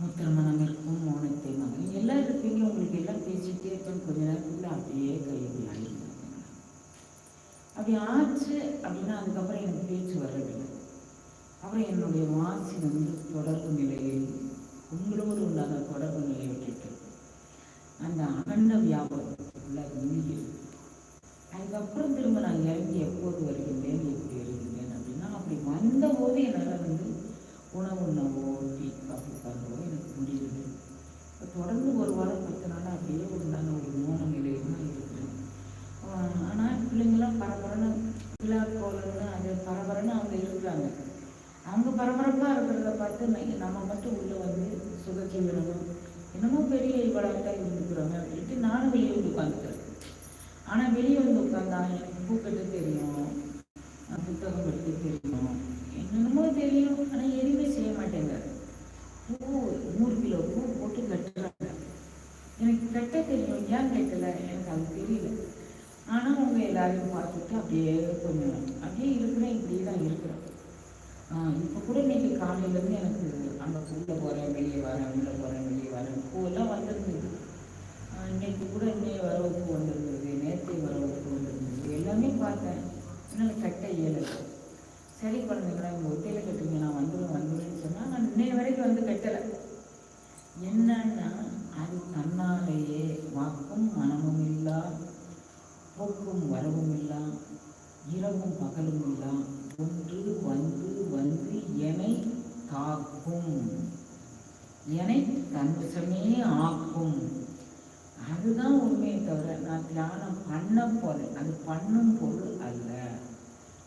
முத்திரமணம் இருக்கும் மௌனத்தை மகன் எல்லாம் இருப்பீங்க உங்களுக்கு எல்லாம் பேசிக்கிட்டே இருப்பேன். கொஞ்ச நேரத்துக்குள்ள அப்படியே கையில் ஆயிடும் அப்படி ஆச்சு அப்படின்னா அதுக்கப்புறம் எனக்கு பேச்சு வர்றதில்லை அப்புறம் என்னுடைய வாசி வந்து தொடர்பு நிலையை உங்களோடு உண்டான தொடர்பு நிலையை விட்டு அந்த அகண்ட வியாபாரத்துக்குள்ள மூழ்கிறது அதுக்கப்புறம் திரும்ப நான் இறங்கி எப்போது வருகின்றேன் எப்படி வருகின்றேன் அப்படின்னா அப்படி வந்தபோது என்னால் வந்து உணவு உண்ணவோ டீ காஃபி பண்ணவோ எனக்கு முடியுது தொடர்ந்து ஒரு வாரம் பத்து நாள் அப்படியே ஒரு நல்ல ஒரு மோன நிலையில் தான் இருக்கிறேன். ஆனால் பிள்ளைங்களாம் பரபரன்னு விழா போகணும்னு அது பரபரன்னு அவங்க இருக்கிறாங்க. அவங்க பரபரப்பாக இருக்கிறத பார்த்து நம்ம மட்டும் உள்ளே வந்து சுகஜீவனமும் என்னமோ பெரிய இவ்வளோட்டா இருந்துக்கிறோங்க அப்படின்ட்டு நானும் வெளியே வந்து உட்காந்துக்கிறேன். ஆனால் வெளியே வந்து உட்காந்தா எனக்கு பூக்கட்டு தெரியும் புத்தகம் படிக்க தெரியும் என்னென்னமோ தெரியும். ஆனால் எதுவுமே மாட்டேங்க. பூ நூறு கிலோ பூ போட்டு கட்டுறாங்க. எனக்கு கட்ட தெரியும். ஏன் கேட்கல எனக்கு அது தெரியல. ஆனால் அவங்க எல்லாரையும் பார்த்துட்டு அப்படியே கொஞ்சம் அப்படியே இருக்கிறேன் இப்படியே தான் இருக்கிறேன் இப்போ கூட இன்னைக்கு காலையிலேருந்து எனக்கு அங்கே உள்ளே போகிறேன் வெளியே வரேன் உள்ளே போகிறேன் வெளியே வரேன். பூவெல்லாம் வந்திருந்தது. இன்னைக்கு கூட இன்னைக்கு வரவு பூ வந்திருந்தது நேற்று வரவு பூ வந்திருந்தது. எல்லாமே பார்த்தேன். இன்னும் கட்ட இயலை சரி குழந்தைங்களா இங்கே ஒத்தையில் கட்டுங்க நான் வந்துடுவேன் வந்துடுவேன்னு சொன்னால் நான் இன்னைய வரைக்கும் வந்து கட்டலை. என்னன்னா அது தன்னாலேயே வாக்கும் மனமும் இல்லா போக்கும் வரவும் இல்லா இரவும் பகலும் இல்லா ஒன்று வந்து வந்து எனை காக்கும் என்னை தன்வசமே ஆக்கும். அதுதான் உண்மையை தவிர நான் தியானம் பண்ண போகிறேன் அது பண்ணும் பொருள் அல்ல.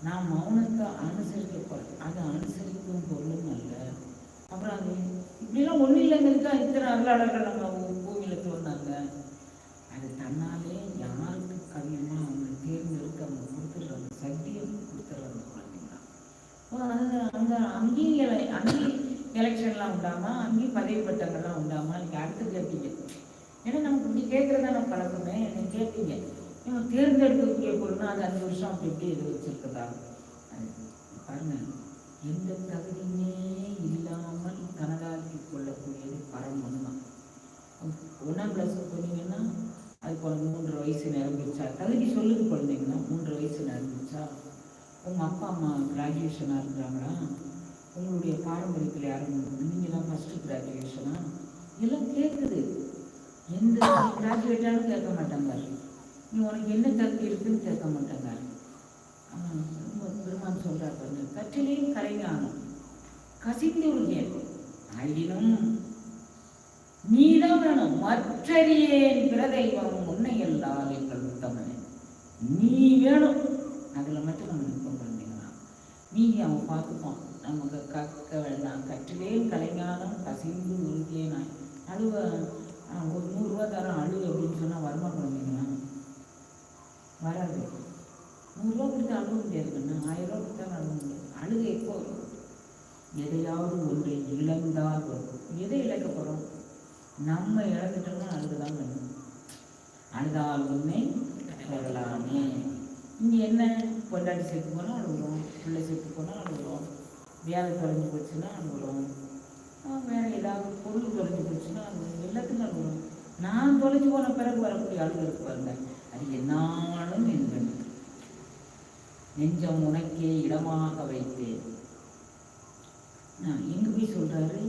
நான் மௌனத்தை அனுசரிக்க அதை அது அனுசரிக்கும் பொருளும் அல்ல. அப்புறம் அது இப்படிலாம் ஒன்றும் இல்லைங்கிறது தான் இத்தனை அருளாளர்கள் நம்ம பூ- பூமியில அது தன்னாலே யாருக்கு கவியமாக அவங்க தேர்ந்தெடுத்து அவங்க கொடுத்துடுறாங்க சத்தியம் கொடுத்துட்றாங்க குழந்தைங்களா அங்கே அங்கேயும் எல- அங்கேயும் எலெக்ஷன்லாம் உண்டாமா? அங்கேயும் பதவி பட்டங்கள்லாம் உண்டாமா? நீங்கள் அடுத்து கேட்பீங்க ஏன்னா நமக்கு இப்படி கேட்குறதான பழக்கமே நீங்கள் கேட்பீங்க. இவன் தேர்ந்தெடுக்கக்கூடிய பொருள்னா அது அஞ்சு வருஷம் அப்படி இப்படி இது வச்சிருக்கதா அது பாருங்க எந்த தகுதியுமே இல்லாமல் தனதாக்கி கொள்ளக்கூடியது பரம் ஒன்று தான் ஒன்றாம் கிளாஸ் போனீங்கன்னா அது போல மூன்று வயசு நிரம்பிச்சா தகுதி சொல்லுது குழந்தைங்கன்னா மூன்று வயசு நிரம்பிச்சா உங்கள் அப்பா அம்மா கிராஜுவேஷனாக இருக்கிறாங்களா உங்களுடைய பாரம்பரியத்தில் யாரும் நீங்கள் தான் ஃபஸ்ட்டு கிராஜுவேஷனா எல்லாம் கேட்குது எந்த கிராஜுவேட்டாலும் கேட்க மாட்டாங்க. உனக்கு என்ன தகுதி இருக்குன்னு கேட்க மாட்டாங்க. பெருமான் சொல்கிறார் பாருங்க கற்றிலையும் கலைஞானம் கசிந்து உள்ளேன் ஆயினும் நீதான் வேணும். மற்றறியேன் பிரதெய்வம் உன்னை எல்லால் எங்கள் உத்தமனே. நீ வேணும். அதில் மட்டும் நம்ம நிற்போம் குழந்தைங்களா நீ அவன் பார்த்துப்பான். நமக்கு கற்க வேண்டாம். கற்றிலே கலைஞானம் கசிந்து உறுதியே நான் எதையாவது ஒன்றை இழந்தால் வரும் எதை இழக்க போகிறோம் நம்ம இழந்துட்டோம்னா அழுதுதான் வேணும் அழுதால் உண்மை வரலாமே இங்கே என்ன? பொண்டாட்டி சேர்த்து போனால் அழுகுறோம். பிள்ளை சேர்த்து போனால் அழுகுறோம். வேலை தொலைஞ்சு போச்சுன்னா அழுகுறோம். வேற ஏதாவது பொருள் தொலைஞ்சு போச்சுன்னா அழுகுறோம். எல்லாத்துக்கும் அழுகுறோம். நான் தொலைஞ்சு போன பிறகு வரக்கூடிய அழுகு இருக்கு பாருங்க. அது என்னாலும் என்பது நெஞ்சம் உனக்கே இடமாக வைத்தேன். நான் எங்க போய் சொல்றாரு?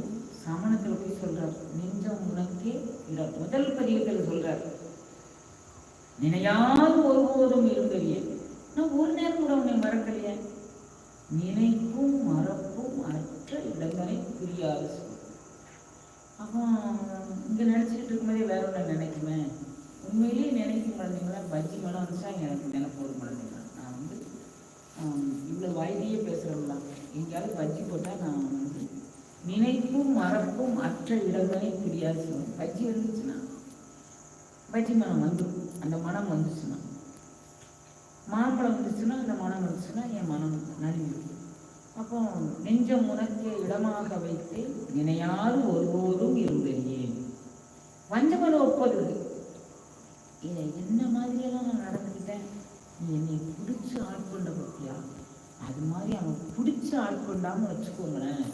சமணத்துல போய் சொல்றாரு. நெஞ்சம் உனக்கே இடம். முதல் பதிவுகள் சொல்றாரு. நினையாது ஒருபோதும் இருந்தறிய. நான் ஒரு நேரம் கூட உன்னை மறக்கலையே. நினைப்பும் மறப்பும் அற்ற இடங்களை புரியாது. அப்போ இங்க நினைச்சிட்டு இருக்கும்போதே வேற ஒன்று நினைக்குமே. உண்மையிலேயே நினைக்கும் குழந்தைங்களா? பஜ்ஜி மனம் வந்துச்சா? எனக்கு நினைப்பு ஒரு குழந்தைங்களா? நான் வந்து இவ்வளவு வயதையே பேசுகிறவங்களாம் எங்கேயாவது பஜ்ஜி போட்டால் நான் வந்து நினைப்பும் மறப்பும் அற்ற இடங்களே தெரியாது சொல்லுவேன். பஜ்ஜி வந்துச்சுன்னா பஜ்ஜி மனம் வந்துடும் அந்த மனம் வந்துச்சுன்னா மாம்பழம் வந்துச்சுன்னா அந்த மனம் வந்துச்சுன்னா என் மனம் நலிவு அப்போ நெஞ்சம் உனக்கு இடமாக வைத்து நினையாது ஒருவோரும் இருந்தேன் வஞ்சமன ஒப்பது. இதை என்ன மாதிரியெல்லாம் நான் நடந்துக்கிட்டேன்? நீ என்னை பிடிச்சி ஆட்கொண்ட பத்தியா அது மாதிரி அவன் பிடிச்ச ஆட்கொண்டாம வச்சுக்கோங்களேன்.